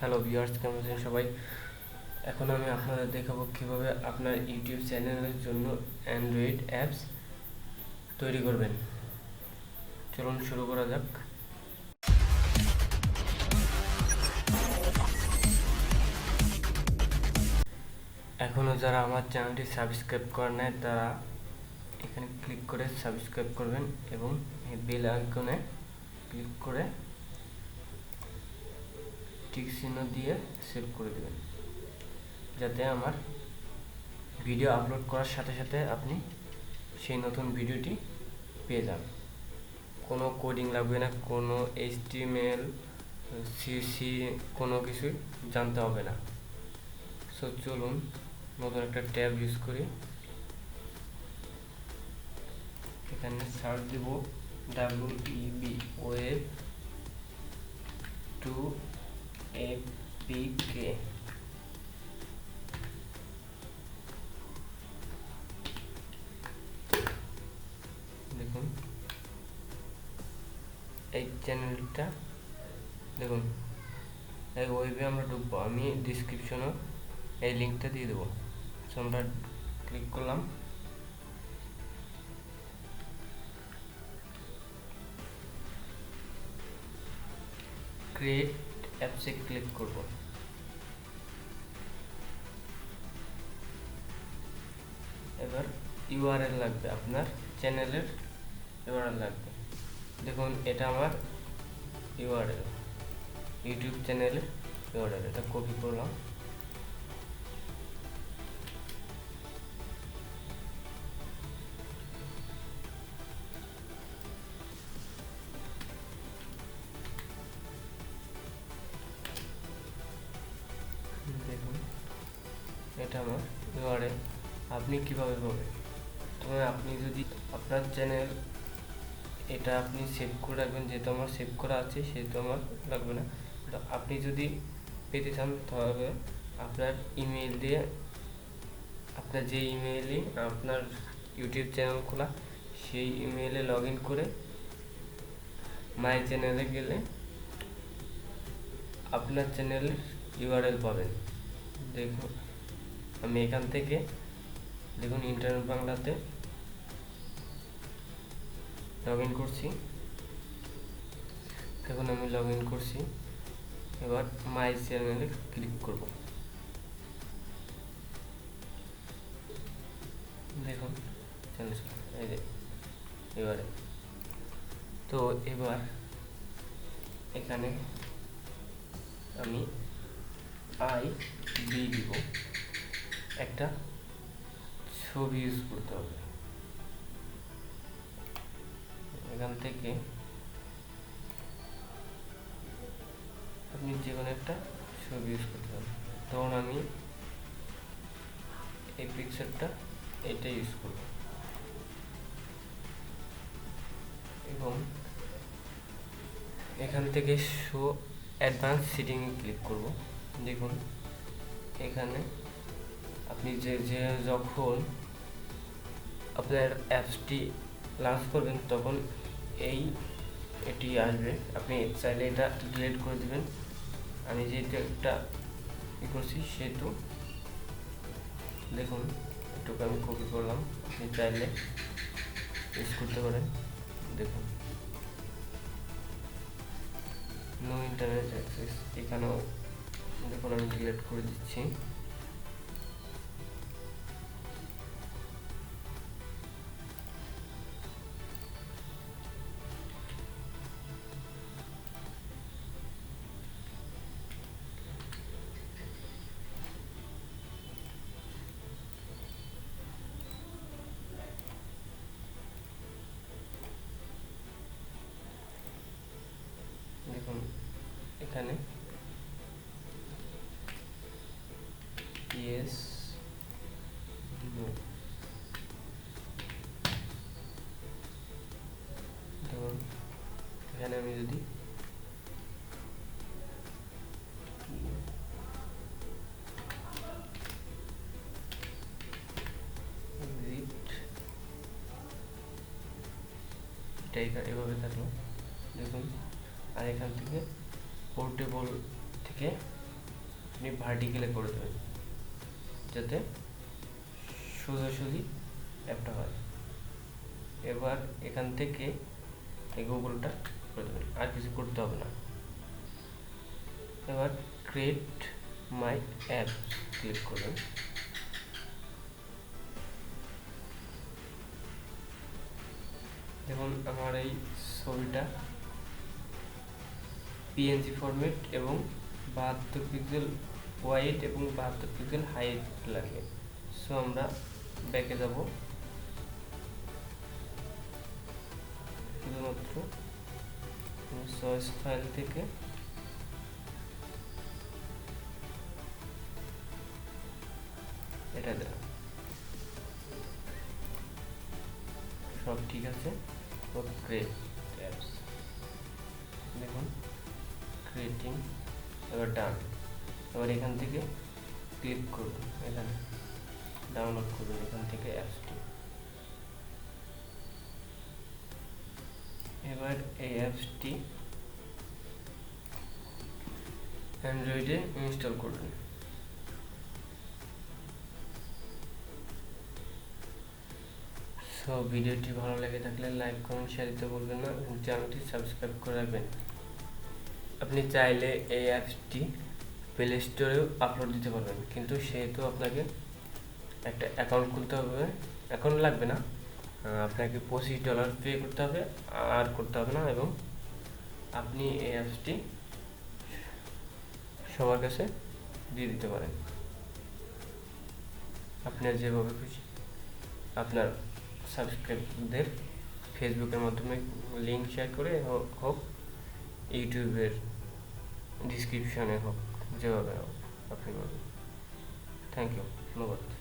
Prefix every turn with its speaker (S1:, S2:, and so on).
S1: Hello viewers কেমন আছেন সবাই? এখন আমি আপনাদের দেখাবো কীভাবে আপনার ইউটিউব চ্যানেলের জন্য অ্যান্ড্রয়েড অ্যাপস তৈরি করবেন। চলুন শুরু করা যাক। এখনও যারা আমার চ্যানেলটি সাবস্ক্রাইব করে নেয় তারা এখানে ক্লিক করে সাবস্ক্রাইব করবেন এবং বেল আইকনে ক্লিক করে টিক চিহ্ন দিয়ে সেভ করে দেবেন। যাতে আমার ভিডিও আপলোড করার সাথে সাথে আপনি সেই নতুন ভিডিওটি পেয়ে যান। কোনো কোডিং লাগবে না, কোনো এইচটিএমএল সিসি কোনো কিছুই জানতে হবে না। সো চলুন নতুন একটা ট্যাব ইউজ করি। এখানে search Dev W E B web to APK দেখুন। এই চ্যানেলটা দেখুন। এই ওয়েবে আমরা ঢুকবো। আমি ডিসক্রিপশনে এই লিঙ্কটা দিয়ে দেবো। আমরা ক্লিক করলাম। ক্রিয়েট অ্যাপসে ক্লিক করব। এবার ইউআরএল লাগবে আপনার চ্যানেলের ইউআরএল লাগবে। দেখুন, এটা আমার ইউআরএল ইউটিউব চ্যানেলের ইউআরএল এটা কপি করলাম। এটা আমার ইউআরএল আপনি কীভাবে পাবেন তবে আপনি যদি আপনার চ্যানেল এটা আপনি সেভ করে রাখবেন, যেহেতু আমার সেভ করা আছে, সেহেতু আমার লাগবে না। আপনি যদি পেতে চান তাহলে আপনার ইমেল দিয়ে আপনার যে ইমেলই আপনার ইউটিউব চ্যানেল খোলা, সেই ইমেলে লগ ইন করে মাই চ্যানেলে গেলে আপনার চ্যানেলের ইউআরএল পাবেন। দেখুন। আমি এখান থেকে দেখুন ইন্টারনেট বাংলাতে লগ ইন করছি। দেখুন আমি লগ ইন করছি। এবার মাই চ্যানেলে ক্লিক করব। দেখুন এবারে। তো এবার এখানে আমি আই বি দিব। একটা ছবি ইউজ করতে হবে। এখান থেকে আপনি যে কোনো একটা ছবি ইউজ করতে হবে ধরুন আমি এই পিকচারটা এটা ইউজ করব। এবং এখান থেকে শো অ্যাডভান্স সিটিংয়ে ক্লিক করব। দেখুন, এখানে আপনি যে যে যখন আপনার অ্যাপসটি লঞ্চ করবেন, তখন এই, এটি আসবে। আপনি চাইলে এটা ডিলিট করে দেবেন। আমি যেহেতু একটা ই করছি, সেহেতু দেখুন, এটুকু আমি কপি করলাম। আপনি চাইলে ইউজ করতে পারেন। দেখুন। নো ইন্টারনেট অ্যাক্সেস এখানেও দেখুন আমি ডিলিট করে দিচ্ছি। এখানে। ইয়েস নো দেখুন এখানে আমি যদি এভাবে থাকল। দেখুন আর এখান থেকে পোর্টেবল থেকে আপনি ভার্টিক্যালে করে দেবেন। যাতে সোজাসুজি অ্যাপটা হয়। এবার এখান থেকে এই গুগলটা করে দেবেন। আর কিছু করতে হবে না। এবার ক্রিয়েট মাই অ্যাপ ক্লিক করবেন দেখুন, আমার এই ছবিটা পিএনজি ফরম্যাট এবং বাহাত্তর পিক্সেল ওয়াইড এবং বাহাত্তর পিক্সেল হাইট লাগে। সো আমরা ব্যাকে যাব। শুধুমাত্র সয়েস ফাইল থেকে এটা দেওয়া সব ঠিক আছে? অ্যাপস দেখুন। ক্রিয়েটিং এবার ডান এবার এখান থেকে ক্লিক করুন, এখানে ডাউনলোড করুন এখান থেকে অ্যাপসটি এবার এই অ্যাপসটি অ্যান্ড্রয়েডে ইনস্টল করুন। সো ভিডিওটি ভালো লেগে থাকলে লাইক কমেন্ট শেয়ার দিতে বলবেন না। এবং চ্যানেলটি সাবস্ক্রাইব করে রাখবেন। আপনি চাইলে এই অ্যাপসটি প্লে স্টোরেও আপলোড দিতে পারবেন। কিন্তু সেহেতু আপনাকে একটা অ্যাকাউন্ট খুলতে হবে। অ্যাকাউন্ট লাগবে না। আপনাকে পঁচিশ ডলার পে করতে হবে, আর করতে হবে না এবং আপনি এই অ্যাপসটি সবার কাছে দিয়ে দিতে পারেন। আপনার যেভাবে খুশি। আপনার সাবস্ক্রাইবদের ফেসবুকের মাধ্যমে লিঙ্ক শেয়ার করে হোক ইউটিউবের ডিসক্রিপশনে হোক যেভাবে হোক আপনি বলুন। থ্যাংক ইউ ধন্যবাদ।